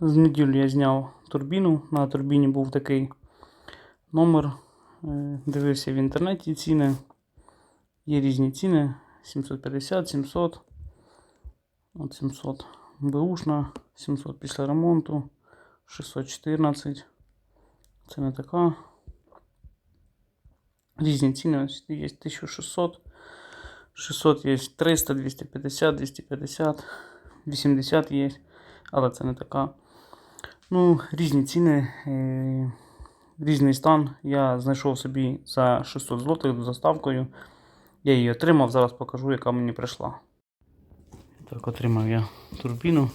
З неділю я зняв турбіну. На турбіні був такий номер. Е, Дивився в інтернеті ціни. Є різні ціни. 750, 700. От 700 бушна, 700 після ремонту, 614. Це не така. Різні ціни. Є 1600. 600 є 300, 250, 250, 80 є, але це не така. Ну, різні ціни, е, різний стан. Я знайшов собі за 600 злотих з заставкою. Я її отримав, зараз покажу, яка мені прийшла. Так, отримав я турбіну.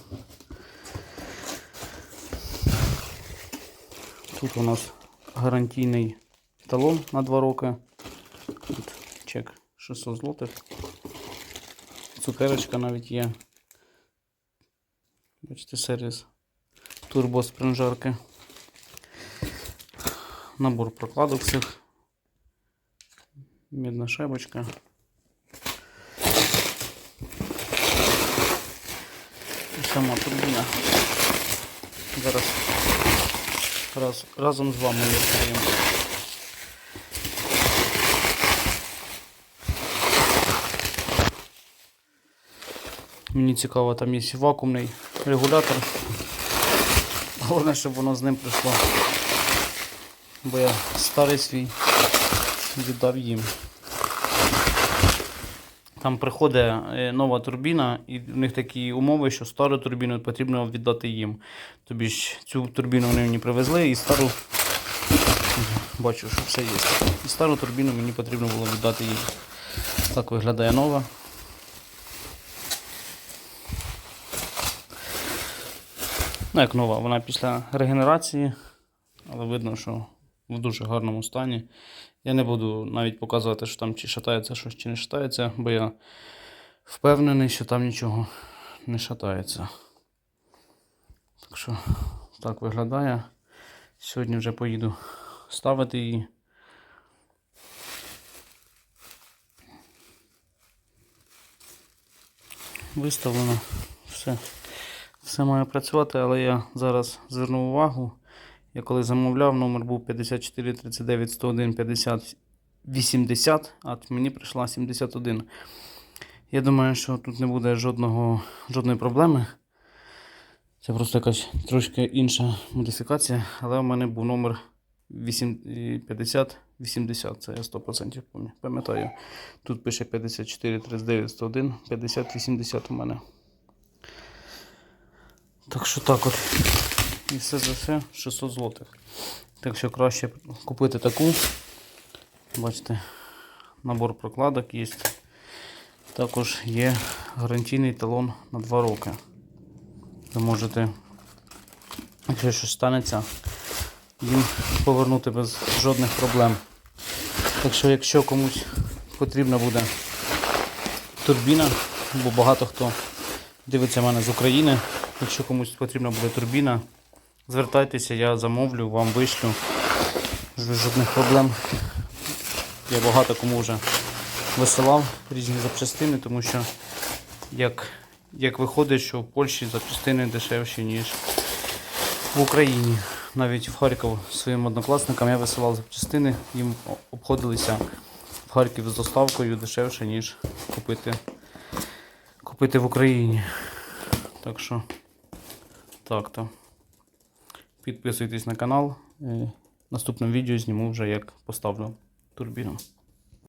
Тут у нас гарантійний талон на 2 роки. Тут чек 600 злотих. Цукерочка навіть є. Бачите, сервіс турбо спринжарки. Набор прокладок цих. Мідна шайбочка. І сама турбіна. Зараз раз, разом з вами відкриємо. Мені цікаво, там є вакуумний регулятор. Головне, щоб воно з ним прийшло. Бо я старий свій віддав їм. Там приходить е, нова турбіна, і в них такі умови, що стару турбіну потрібно віддати їм. Тобі ж цю турбіну вони мені привезли і стару. Бачу, що все є. І стару турбіну мені потрібно було віддати їм. Так виглядає нова. Ну, як нова, вона після регенерації, але видно, що в дуже гарному стані. Я не буду навіть показувати, що там чи шатається щось, чи не шатається, бо я впевнений, що там нічого не шатається. Так що так виглядає. Сьогодні вже поїду ставити її. Виставлено все. Все має працювати, але я зараз звернув увагу. Я коли замовляв, номер був 54 39 101 50 80, а мені прийшла 71. Я думаю, що тут не буде жодного, жодної проблеми. Це просто якась трошки інша модифікація, але у мене був номер 8, 50 80, це я 100% пам'ятаю. Тут пише 54 39 101 50 80 у мене. Так так от. І все за все 600 злотих. Так що краще купити таку. Бачите, набор прокладок є. Також є гарантійний талон на 2 роки. Ви можете, якщо щось станеться, їм повернути без жодних проблем. Так що, якщо комусь потрібна буде турбіна, бо багато хто дивиться мене з України. Якщо комусь потрібна буде турбіна, звертайтеся, я замовлю, вам вишлю. Жодних проблем. Я багато кому вже висилав різні запчастини, тому що як, як виходить, що в Польщі запчастини дешевші, ніж в Україні. Навіть в Харків своїм однокласникам я висилав запчастини, їм обходилися в Харків з доставкою дешевше, ніж купити, купити в Україні. Так що так то. Підписуйтесь на канал. Е, В наступному відео зніму вже як поставлю турбіну.